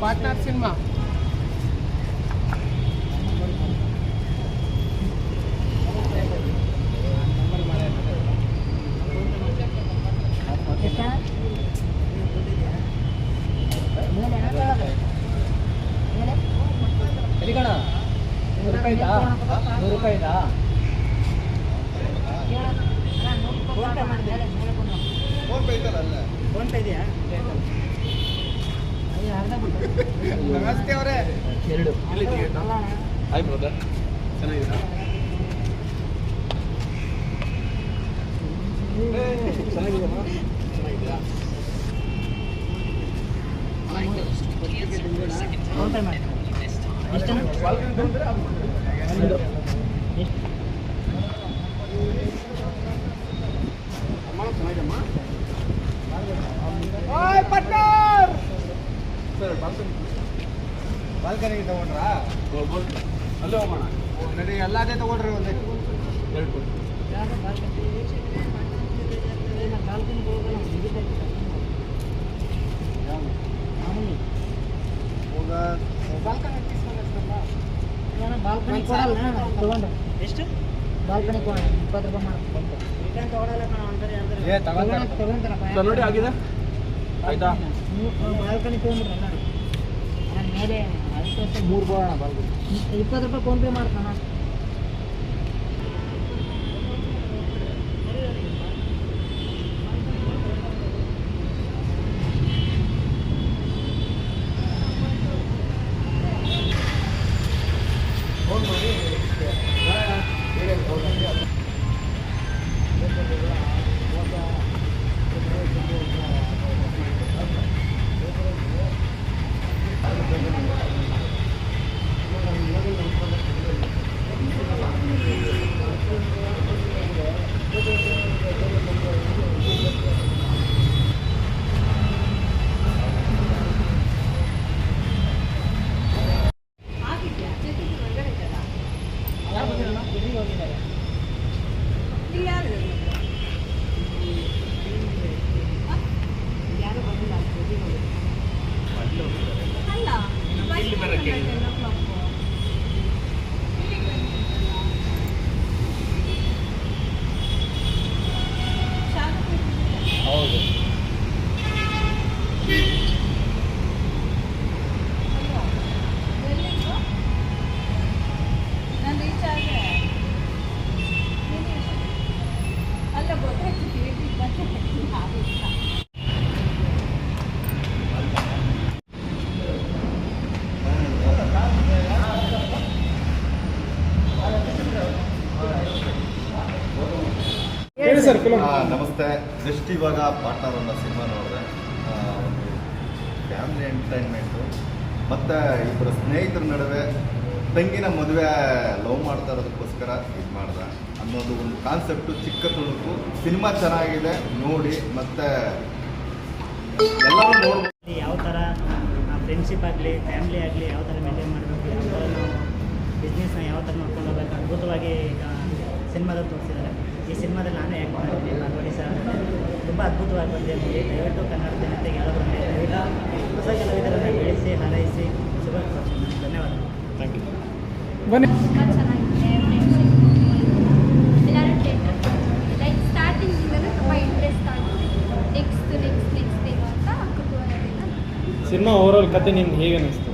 Partner cinema. ನೂರು ರೂಪಾಯಿ ಇದಾ ನೂರು ರೂಪಾಯಿ ಇದಾ ನಮಸ್ತೆ ಅವರೇ. ಎರಡು. ಹಾಯ್ ಬ್ರದರ್ ಚೆನ್ನಾಗಿದ್ದೀರಾ? ಚೆನ್ನಾಗಿದ್ದೀರಾ? ಚೆನ್ನಾಗಿದ್ದೀರಾ? ಅಮ್ಮ ಚೆನ್ನಾಗಿದೆಮ್ಮ ಓಯ್ ಪಾರ್ಟ್ನರ್ ಸರ್ ಬಾಲ್ಕನಿ ಬಾಲ್ಕನಿಗೆ ತಗೊಂಡ್ರಾ? ಅಲ್ಲೇ ಹೋಗೋಣ. ನಡಿ ಎಲ್ಲಾದೇ ತಗೊಂಡ್ರಿ ಒಂದೇ. ಎರಡು ಬಾಲ್ಕನಿ? ಬಾಲ್ಕನಿ ಎಷ್ಟು? ಬಾಲ್ಕನಿ ಕೊಡ ಇಪ್ಪತ್ತು ರೂಪಾಯಿ ಮಾಡ್ಕೊಂಡು ನೋಡಿ ಆಗಿದೆ. ಆಯ್ತಾ? ಮೂರು ಇಪ್ಪತ್ತು ರೂಪಾಯಿ ಫೋನ್ ಪೇ ಮಾಡ್ತಾನ ನಮಸ್ತೆ. ಜಸ್ಟ್ ಇವಾಗ ಪಾರ್ಟ್ನರ್ ಅನ್ನೋ ಸಿನಿಮಾ ನೋಡಿದೆ. ಒಂದು ಫ್ಯಾಮಿಲಿ ಎಂಟರ್ಟೈನ್ಮೆಂಟು ಮತ್ತು ಇಬ್ಬರು ಸ್ನೇಹಿತರ ನಡುವೆ ತಂಗಿನ ಮದುವೆ ಲವ್ ಮಾಡ್ತಾ ಇರೋದಕ್ಕೋಸ್ಕರ ಇದು ಮಾಡ್ದೆ. ಅನ್ನೋದು ಒಂದು ಕಾನ್ಸೆಪ್ಟು ಚಿಕ್ಕ ತುಣುಕು ಸಿನಿಮಾ ಚೆನ್ನಾಗಿದೆ ನೋಡಿ ಮತ್ತು ಎಲ್ಲರೂ ನೋಡಿ ಯಾವ ಥರ ಫ್ರೆಂಡ್ಶಿಪ್ ಆಗಲಿ ಫ್ಯಾಮಿಲಿ ಆಗಲಿ ಯಾವ ಥರ ಮೇಂಟೈನ್ ಮಾಡಬೇಕು ಯಾವ ಥರ ನಾವು ಬಿಸ್ನೆಸ್ನ ಯಾವ ಥರ ನೋಡ್ಕೊಂಡು ಹೋಗ್ಬೇಕು ಅದ್ಭುತವಾಗಿ ಈಗ ಸಿನಿಮಾದಲ್ಲಿ ತೋರಿಸಿದ್ದಾರೆ. ಈ ಸಿನಿಮಾದಲ್ಲಿ ನಾನು ಆ್ಯಕ್ಟ್ ಮಾಡಿದ್ದೀನಿ. ನಾನು ನೋಡಿ ಸರ್ ತುಂಬ ಅದ್ಭುತವಾಗಿ ಬಂದಿದೆ ಮೂವಿ ದಯವಿಟ್ಟು ಕನ್ನಡ ಜನತೆಗೆ ಯಾರಾದರೂ ದಯವಿಟ್ಟು ಹೊಸ ಕಲಾವಿದರನ್ನು ಬೆಳೆಸಿ ಹಾರೈಸಿ ಶುಭ ಧನ್ಯವಾದ ಧನ್ಯವಾದಗಳು. ಥ್ಯಾಂಕ್ ಯು ಬನ್ನಿ. ಸಿನಿಮಾ ಓವರಾಲ್ ಕತೆ ನಿಮ್ಗೆ ಹೇಗೆ ಅನಿಸ್ತು?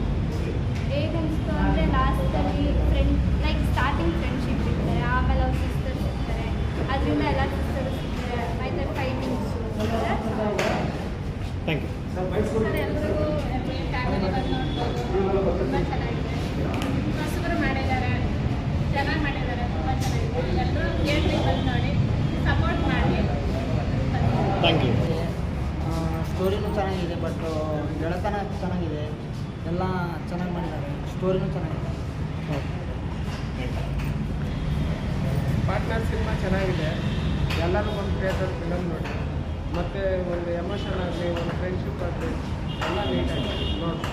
ಸ್ಟೋರಿನೂ ಚೆನ್ನಾಗಿದೆ. ಪಾರ್ಟ್ನರ್ ಸಿನಿಮಾ ಚೆನ್ನಾಗಿದೆ. ಎಲ್ಲರೂ ಒಂದು ಥಿಯೇಟರ್ ಫಿಲಮ್ ನೋಡಿ. ಮತ್ತು ಒಂದು ಎಮೋಷನ್ ಆಗಲಿ ಒಂದು ಫ್ರೆಂಡ್ಶಿಪ್ ಆಗಲಿ ಎಲ್ಲ ನೀಟಾಗಿ ನೋಡಿ.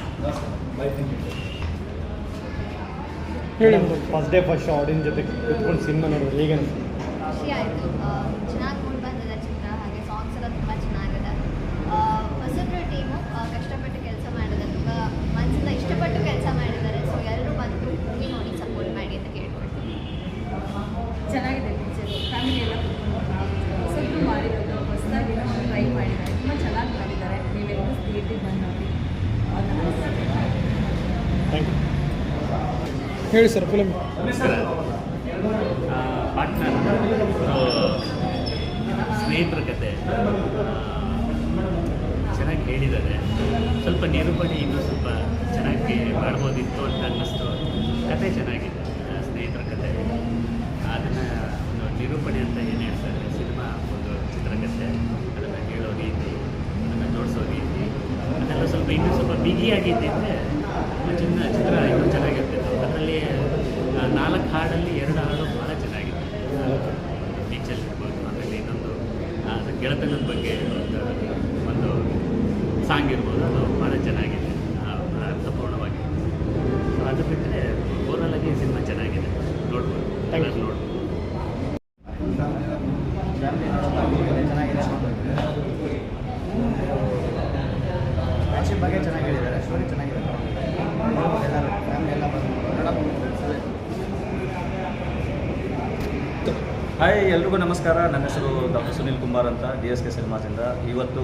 ಹೇಳಿ. ಫಸ್ಟ್ ಡೇ ಫಸ್ಟ್ ಆಡಿಯನ್ಸ್ ಜೊತೆ ಕುತ್ಕೊಂಡು ಸಿನಿಮಾ ನೋಡೋದು ಹೇಗೆ? ಖುಷಿ ಆಯಿತು ಚೆನ್ನಾಗಿ ಮೂಡ್ ಬಂದಿದೆ ಚಿತ್ರ ಹಾಗೆ ಸಾಂಗ್ಸ್ ಎಲ್ಲ ತುಂಬ ಚೆನ್ನಾಗಿದೆ ಹೊಸಬ್ರ ಟೀಮು ಕಷ್ಟಪಟ್ಟು ಕೆಲಸ ಮಾಡಿದ್ದಾರೆ ತುಂಬ ಮನಸ್ಸಿಂದ ಇಷ್ಟಪಟ್ಟು ಕೆಲಸ ಮಾಡಿದ್ದಾರೆ ಸೊ ಎಲ್ಲರೂ ಬಂದು ಮೂವಿ ನೋಡಿ ಸಪೋರ್ಟ್ ಮಾಡಿ ಅಂತ ಕೇಳ್ಕೊಳ್ತೀನಿ ಚೆನ್ನಾಗಿದೆ ಪಿಕ್ಚರ್ ಫ್ಯಾಮಿಲಿ ಎಲ್ಲ ಕುತ್ಕೊಂಡು ಹೊಸಬ್ರು ಮಾಡಿರೋದು ಹೊಸದಾಗಿ ಟ್ರೈ ಮಾಡಿದ್ದಾರೆ ತುಂಬ ಚೆನ್ನಾಗಿ ಮಾಡಿದ್ದಾರೆ ನೀವೆಲ್ಲರೂ ಥಿಯೇಟ್ರಿಗೆ ಬಂದು ನೋಡಿ ಥ್ಯಾಂಕ್ ಯು ಹೇಳಿ ಸರ್ ಫಿಲಮ್ ಸ್ನೇಹಿತರ ಕತೆ. ಚೆನ್ನಾಗಿ ಹೇಳಿದ್ದಾರೆ. ಸ್ವಲ್ಪ ನಿರೂಪಣೆ ಇನ್ನೂ ಸ್ವಲ್ಪ ಚೆನ್ನಾಗಿ ಮಾಡ್ಬೋದಿತ್ತು ಅಂತ ಅನ್ನಿಸ್ತು. ಕತೆ ಚೆನ್ನಾಗಿದೆ ಸ್ನೇಹಿತರ ಕತೆ. ಅದನ್ನು ಒಂದು ನಿರೂಪಣೆ ಅಂತ ಏನು ಹೇಳ್ತಾರೆ? ಸಿನಿಮಾ ಒಂದು ಚಿತ್ರಕಥೆ ಅದನ್ನು ಹೇಳೋ ರೀತಿ, ಅದನ್ನು ಜೋಡಿಸೋ ರೀತಿ. ಅದೆಲ್ಲ ಸ್ವಲ್ಪ ಇನ್ನೂ ಸ್ವಲ್ಪ ಬಿಗಿಯಾಗಿದ್ದಿದ್ರೆ ಹಾಡಲ್ಲಿ ಎರಡು ಹಾಡು ಭಾಳ ಚೆನ್ನಾಗಿದೆ ಬೀಚಲ್ಲಿ ಇರ್ಬೋದು ಆಮೇಲೆ ಇನ್ನೊಂದು ಗೆಳೆತನದ ಬಗ್ಗೆ ಒಂದು ಒಂದು ಸಾಂಗ್ ಇರ್ಬೋದು ಅದು ಭಾಳ ಚೆನ್ನಾಗಿದೆ ಅರ್ಥಪೂರ್ಣವಾಗಿ. ಅದು ಬಿಟ್ಟರೆ ಓವರಲ್ ಆಗಿ ಸಿನಿಮಾ ಚೆನ್ನಾಗಿದೆ. ನೋಡ್ಬೋದು. ಎಲ್ಲರೂ ನೋಡ್ಬೋದು. ಫ್ರೆಂಡ್ಶಿಪ್ ಬಗ್ಗೆ ಚೆನ್ನಾಗಿ ಹೇಳಿದ್ದಾರೆ ಸ್ಟೋರಿ ಚೆನ್ನಾಗಿದೆ ಎಲ್ಲರೂ ಫ್ಯಾಮಿಲಿ ಎಲ್ಲ ಬಂದು ಹಾಯ್ ಎಲ್ರಿಗೂ ನಮಸ್ಕಾರ. ನನ್ನ ಹೆಸರು ಡಾಕ್ಟರ್ ಸುನಿಲ್ ಕುಮಾರ್ ಅಂತ, ಡಿ ಎಸ್ ಕೆ ಸಿನಿಮಾಸಿಂದ. ಇವತ್ತು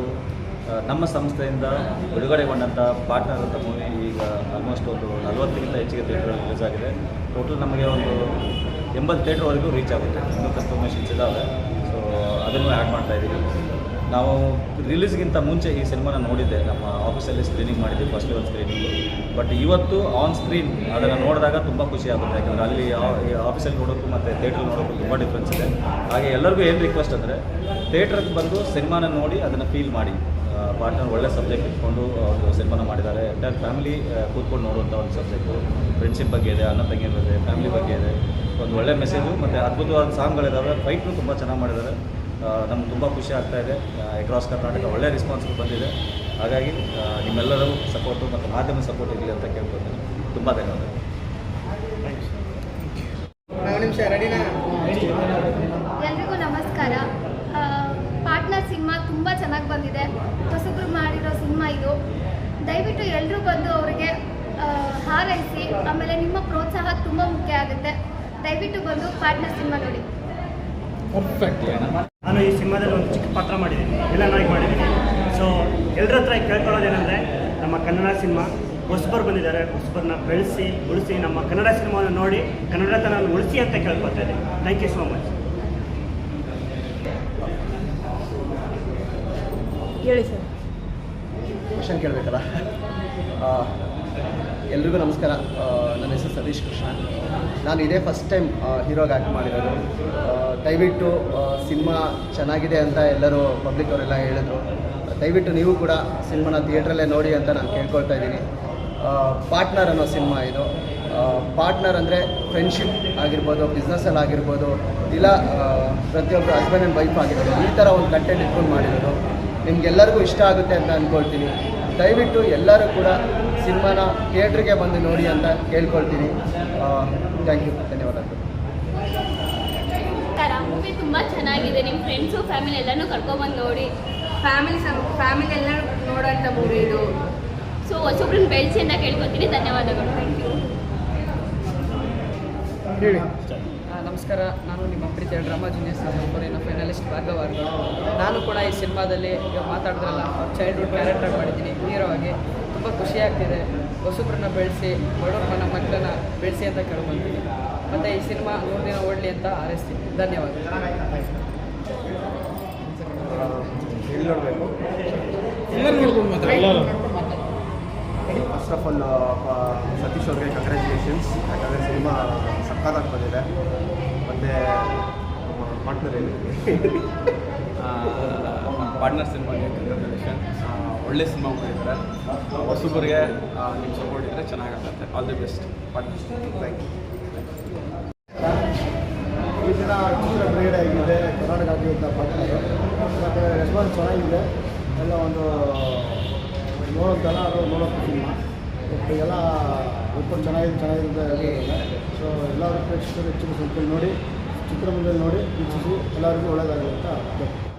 ನಮ್ಮ ಸಂಸ್ಥೆಯಿಂದ ಬಿಡುಗಡೆಗೊಂಡಂಥ ಪಾರ್ಟ್ನರ್ ಅಂತ ಮೂವಿ ಈಗ ಆಲ್ಮೋಸ್ಟ್ ಒಂದು ನಲವತ್ತಕ್ಕಿಂತ ಹೆಚ್ಚಿಗೆ ಥಿಯೇಟ್ರಲ್ಲಿ ರಿಲೀಸ್ ಆಗಿದೆ. ಟೋಟಲ್ ನಮಗೆ ಒಂದು ಎಂಬತ್ತು ಥಿಯೇಟ್ರ್ವರೆಗೂ ರೀಚ್ ಆಗುತ್ತೆ. ಇನ್ನೂ ಕನ್ಫರ್ಮೇಷನ್ಸ್ ಇದ್ದಾವೆ ಸೊ ಅದನ್ನು ಆ್ಯಡ್ ಮಾಡ್ತಾ ಇದ್ದೀವಿ ನಾವು ರಿಲೀಸ್ಗಿಂತ ಮುಂಚೆ ಈ ಸಿನಿಮಾನ ನೋಡಿದ್ದೆ. ನಮ್ಮ ಆಫೀಸಲ್ಲಿ ಸ್ಕ್ರೀನಿಂಗ್ ಮಾಡಿದ್ವಿ ಫಸ್ಟ್ ಒಂದು ಸ್ಕ್ರೀನಿಂಗು ಬಟ್ ಇವತ್ತು ಆನ್ ಸ್ಕ್ರೀನ್ ಅದನ್ನು ನೋಡಿದಾಗ ತುಂಬ ಖುಷಿ ಆಗುತ್ತೆ. ಯಾಕಂದರೆ ಅಲ್ಲಿ ಆಫೀಸಲ್ಲಿ ನೋಡೋಕ್ಕೂ ಮತ್ತು ಥಿಯೇಟ್ರಲ್ಲಿ ನೋಡೋಕ್ಕೂ ತುಂಬ ಡಿಫ್ರೆನ್ಸ್ ಇದೆ. ಹಾಗೆ ಎಲ್ಲರಿಗೂ ಏನು ರಿಕ್ವೆಸ್ಟ್ ಅಂದರೆ ಥಿಯೇಟ್ರಿಗೆ ಬಂದು ಸಿನಿಮಾನ ನೋಡಿ ಅದನ್ನು ಫೀಲ್ ಮಾಡಿ. ಪಾರ್ಟ್ನರ್ ಒಳ್ಳೆ ಸಬ್ಜೆಕ್ಟ್ ಇಟ್ಕೊಂಡು ಅವರು ಸಿನಿಮಾನ ಮಾಡಿದ್ದಾರೆ. ಎಂಟೈರ್ ಫ್ಯಾಮಿಲಿ ಕೂತ್ಕೊಂಡು ನೋಡುವಂಥ ಒಂದು ಸಬ್ಜೆಕ್ಟು ಫ್ರೆಂಡ್ಶಿಪ್ ಬಗ್ಗೆ ಇದೆ ಅನ್ನ ತಂಗಿ ಇದೆ ಫ್ಯಾಮಿಲಿ ಬಗ್ಗೆ ಇದೆ. ಒಂದು ಒಳ್ಳೆ ಮೆಸೇಜು ಮತ್ತು ಅದ್ಭುತವಾದ ಸಾಂಗ್ಗಳಿದ್ದಾವೆ ಫೈಟ್ನು ತುಂಬ ಚೆನ್ನಾಗಿ ಮಾಡಿದ್ದಾರೆ. ನಮ್ಗೆ ತುಂಬ ಖುಷಿ ಆಗ್ತಾ ಇದೆ. ಅಕ್ರಾಸ್ ಕರ್ನಾಟಕ ಒಳ್ಳೆ ರೆಸ್ಪಾನ್ಸ್ ಬಂದಿದೆ. ಹಾಗಾಗಿ ನಿಮ್ಮೆಲ್ಲರೂ ಸಪೋರ್ಟು ಮತ್ತು ಮಾಧ್ಯಮ ಸಪೋರ್ಟ್ ಇರಲಿ ಅಂತ ಕೇಳ್ಕೊತೀನಿ ತುಂಬ ಧನ್ಯವಾದಗಳು. ಎಲ್ರಿಗೂ ನಮಸ್ಕಾರ. ಪಾರ್ಟ್ನರ್ ಸಿನಿಮಾ ತುಂಬ ಚೆನ್ನಾಗಿ ಬಂದಿದೆ. ಹೊಸಬ್ರು ಮಾಡಿರೋ ಸಿನಿಮಾ ಇದು. ದಯವಿಟ್ಟು ಎಲ್ಲರೂ ಬಂದು ಅವರಿಗೆ ಹಾರೈಸಿ ಆಮೇಲೆ ನಿಮ್ಮ ಪ್ರೋತ್ಸಾಹ ತುಂಬ ಮುಖ್ಯ ಆಗುತ್ತೆ. ದಯವಿಟ್ಟು ಬಂದು ಪಾರ್ಟ್ನರ್ ಸಿನಿಮಾ ನೋಡಿ. ಪರ್ಫೆಕ್ಟ್ ನಾನು ಈ ಸಿನಿಮಾದಲ್ಲಿ ಒಂದು ಚಿಕ್ಕ ಪಾತ್ರ ಮಾಡಿದ್ದೀನಿ ವಿಲನಾಗಿ ಮಾಡಿದ್ದೀನಿ. ಸೊ ಎಲ್ಲರ ಹತ್ರ ಕೇಳ್ಕೊಳ್ಳೋದೇನೆಂದರೆ ನಮ್ಮ ಕನ್ನಡ ಸಿನಿಮಾ ಹೊಸಬರು ಬಂದಿದ್ದಾರೆ ಹೊಸಬರನ್ನ ಬೆಳೆಸಿ ಉಳಿಸಿ ನಮ್ಮ ಕನ್ನಡ ಸಿನಿಮಾವನ್ನು ನೋಡಿ ಕನ್ನಡತನ ಉಳಿಸಿ ಅಂತ ಕೇಳ್ಕೊತಾ ಇದ್ದೀನಿ. ಥ್ಯಾಂಕ್ ಯು ಸೋ ಮಚ್ ಹೇಳಿ ಸರ್. ಕ್ವಶನ್ ಕೇಳಬೇಕಲ್ಲ? ಎಲ್ರಿಗೂ ನಮಸ್ಕಾರ. ನನ್ನ ಹೆಸರು ಸತೀಶ್ ಕೃಷ್ಣ ನಾನು ಇದೇ ಫಸ್ಟ್ ಟೈಮ್ ಹೀರೋಗೆ ಆ್ಯಕ್ಟ್ ಮಾಡಿರೋದು. ದಯವಿಟ್ಟು ಸಿನಿಮಾ ಚೆನ್ನಾಗಿದೆ ಅಂತ ಎಲ್ಲರೂ ಪಬ್ಲಿಕ್ ಅವರೆಲ್ಲ ಹೇಳಿದ್ರು. ದಯವಿಟ್ಟು ನೀವು ಕೂಡ ಸಿನಿಮಾನ ಥಿಯೇಟ್ರಲ್ಲೇ ನೋಡಿ ಅಂತ ನಾನು ಕೇಳ್ಕೊಳ್ತಾ ಇದ್ದೀನಿ. ಪಾರ್ಟ್ನರ್ ಅನ್ನೋ ಸಿನಿಮಾ ಇದು. ಪಾರ್ಟ್ನರ್ ಅಂದರೆ ಫ್ರೆಂಡ್ಶಿಪ್ ಆಗಿರ್ಬೋದು ಬಿಸ್ನೆಸ್ಸಲ್ಲಿ ಆಗಿರ್ಬೋದು, ಇಲ್ಲ ಪ್ರತಿಯೊಬ್ಬರು ಹಸ್ಬೆಂಡ್ ಆ್ಯಂಡ್ ವೈಫ್ ಆಗಿರೋದು. ಈ ಥರ ಒಂದು ಕಂಟೆಂಟ್ ಇಟ್ಕೊಂಡು ಮಾಡಿರೋದು. ನಿಮ್ಗೆಲ್ಲರಿಗೂ ಇಷ್ಟ ಆಗುತ್ತೆ ಅಂತ ಅಂದ್ಕೊಳ್ತೀನಿ ದಯವಿಟ್ಟು ಎಲ್ಲರೂ ಕೂಡ ಸಿನಿಮಾನ ಥಿಯೇಟ್ರಿಗೆ ಬಂದು ನೋಡಿ ಅಂತ ಕೇಳ್ಕೊಳ್ತೀನಿ. ಥ್ಯಾಂಕ್ ಯು ಧನ್ಯವಾದಗಳು. ಮೂವಿ ತುಂಬ ಚೆನ್ನಾಗಿದೆ. ನಿಮ್ಮ ಫ್ರೆಂಡ್ಸು ಫ್ಯಾಮಿಲಿ ಎಲ್ಲನೂ ಕರ್ಕೊಂಬಂದು ನೋಡಿ. ಫ್ಯಾಮಿಲಿ ಸಂ ಫ್ಯಾಮಿಲಿ ಎಲ್ಲ ನೋಡೋಂಥ ಮೂವಿ ಇದು. ಸೊ ಹೊಸೊಬ್ರನ್ನ ಬೆಳೆಸಿ ಅಂತ ಕೇಳ್ಕೊತೀನಿ. ಧನ್ಯವಾದಗಳು. ಥ್ಯಾಂಕ್ ಯು ಹೇಳಿ. ನಮಸ್ಕಾರ. ನಾನು ನಿಮ್ಮ ಪ್ರೀತಿಯ ಡ್ರಾಮಾ ಜೂನಿಯರ್ಸ್ ಸಂಪೂರ್ಣ ಫೈನಲಿಸ್ಟ್ ಭಾಗವಾಗಿ ನಾನು ಕೂಡ ಈ ಸಿನಿಮಾದಲ್ಲಿ ಈಗ ಮಾತಾಡಿದ್ರಲ್ಲ ಚೈಲ್ಡ್ಹುಡ್ ಕ್ಯಾರೆಕ್ಟರ್ ಮಾಡಿದ್ದೀನಿ. ಖುಷಿ ಆಗ್ತಿದೆ ಹೊಸಬ್ರನ್ನ ಬೆಳೆಸಿ ಬಡವ್ರನ್ನ ಮನ ಮಕ್ಕಳನ್ನ ಬೆಳೆಸಿ ಅಂತ ಕೇಳ್ಕೊತೀನಿ ಮತ್ತು ಈ ಸಿನಿಮಾ ನೂರು ದಿನ ಓಡಲಿ ಅಂತ ಹಾರೈಸ್ತೀನಿ ಧನ್ಯವಾದ ಫಸ್ಟ್ ಆಫ್ ಆಲ್ ಸತೀಶ್ ಅವ್ರಿಗೆ ಕಂಗ್ರ್ಯಾಚುಲೇಷನ್ಸ್ ಯಾಕಂದರೆ ಸಿನಿಮಾ ಸಕ್ಕತ್ತಾಗಿ ಬಂದಿದೆ ಮತ್ತು ಪಾರ್ಟ್ನರ್ ಹೇಳಿ ಪಾರ್ಟ್ನರ್ ಸಿನಿಮಾಗೆ ಕಂಗ್ರ್ಯಾಚುಲೇಷನ್ ಒಳ್ಳೆ ಸಿನಿಮಾ ಮಾಡಿದ್ದಾರೆ. ಹೊಸಬರಿಗೆ ನಿಮ್ಮ ಸಪೋರ್ಟ್ ಇದ್ದರೆ ಚೆನ್ನಾಗಾಗುತ್ತೆ. All the best partners. Thank you ಈ ದಿನ ಬಿಡುಗಡೆ ಆಗಿದೆ ಕರ್ನಾಟಕ ಪಾರ್ಟ್ನರು ಮತ್ತು ರೆಸ್ಪಾನ್ಸ್ ಚೆನ್ನಾಗಿದೆ. ಎಲ್ಲ ಒಂದು, ನೋಡೋದಲ್ಲ, ಅದು ನೋಡೋಕ್ಕೆ ಸಿನಿಮಾ. ಎಲ್ಲ ಉಟ್ಕೊಂಡು ಚೆನ್ನಾಗಿದೆ ಚೆನ್ನಾಗಿದೆ ಅಂತ ಹೇಳಿದ್ದಾರೆ ಸೊ ಎಲ್ಲರೂ ಪ್ರೇಕ್ಷಕರು ಹೆಚ್ಚಿನ ಸಂಖ್ಯೆಯಲ್ಲಿ ನೋಡಿ ಚಿತ್ರಮಂದಿರ ನೋಡಿ ವೀಕ್ಷಿಸಿ, ಎಲ್ಲರಿಗೂ ಒಳ್ಳೆಯದಾಗಲಿ ಅಂತ